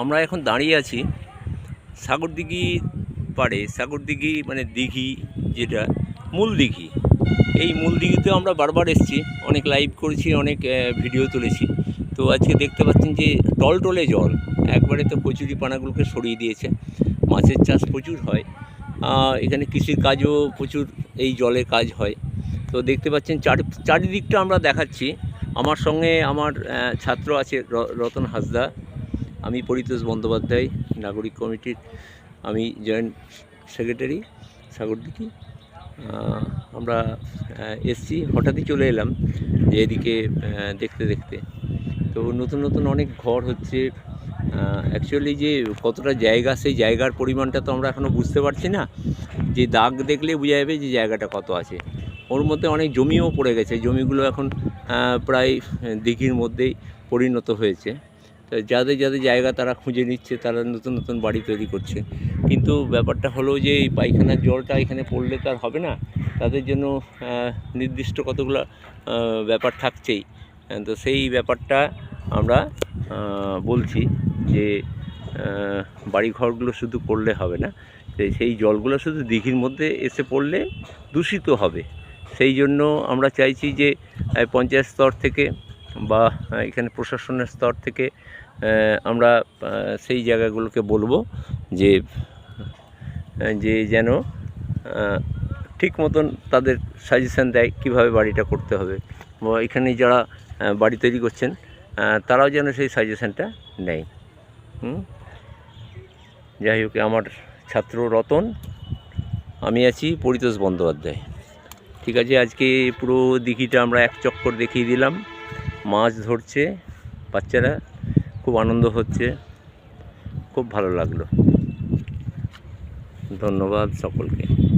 আমরা এখন দাঁড়িয়ে আছি সাগরদিঘি পাড়ে, সাগরদিঘি মানে দিঘি যেটা মূল দিঘি এই মূল দিঘিতে আমরা বারবার এসেছি, অনেক লাইভ করেছি, অনেক ভিডিও তুলেছি। তো আজকে দেখতে পাচ্ছেন যে টলটলে জল, একবারে তো কচুরি পানাগুলোকে সরিয়ে দিয়েছে। মাছের চাষ প্রচুর হয়। এখানে কৃষির কাজও প্রচুর এই জলে কাজ হয়। তো দেখতে পাচ্ছেন চারি, চারিদিকটা আমরা দেখাচ্ছি। আমার সঙ্গে আমার ছাত্র আছে রতন হাসদা। আমি পরিতোষ বন্দ্যোপাধ্যায়, নাগরিক কমিটির, আমি জয়েন্ট সেক্রেটারি সাগরদিঘি আমরা এসছি, হঠাৎই চলে এলাম যে এদিকে দেখতে দেখতে। তো নতুন নতুন অনেক ঘর হচ্ছে। অ্যাকচুয়ালি যে কতটা জায়গা, সেই জায়গার পরিমাণটা তো আমরা এখনও বুঝতে পারছি না। যে দাগ দেখলে বোঝা যাবে যে জায়গাটা কত আছে। ওর মধ্যে অনেক জমিও পড়ে গেছে। জমিগুলো এখন প্রায় দিঘির মধ্যেই পরিণত হয়েছে। যাদের যাদের জায়গা তারা খুঁজে নিচ্ছে তারা নতুন নতুন বাড়ি তৈরি করছে। কিন্তু ব্যাপারটা হলো যে এই পায়খানার জলটা এখানে পড়লে তো আর হবে না। তাদের জন্য নির্দিষ্ট কতগুলো ব্যাপার থাকছেই। তো সেই ব্যাপারটা আমরা বলছি যে আহ, বাড়িঘরগুলো শুধু করলে হবে না। সেই জলগুলো শুধু দিঘির মধ্যে এসে পড়লে দূষিত হবে। সেই জন্য আমরা চাইছি যে পঞ্চায়েত স্তর থেকে বা এখানে প্রশাসনের স্তর থেকে আমরা সেই জায়গাগুলোকে বলব যে যে যেন ঠিক মতন তাদের সাজেশান দেয় কীভাবে বাড়িটা করতে হবে। বা এখানে যারা বাড়ি তৈরি করছেন তারাও যেন সেই সাজেশানটা নেয়। যাই হোক, আমার ছাত্র রতন, আমি আছি পরিতোষ বন্দ্যোপাধ্যায়। ঠিক আছে, আজকে পুরো দিঘিটা আমরা এক চক্কর দেখিয়ে দিলাম। মাছ ধরছে বাচ্চারা। খুব আনন্দ হচ্ছে। খুব ভালো লাগল। ধন্যবাদ সকলকে।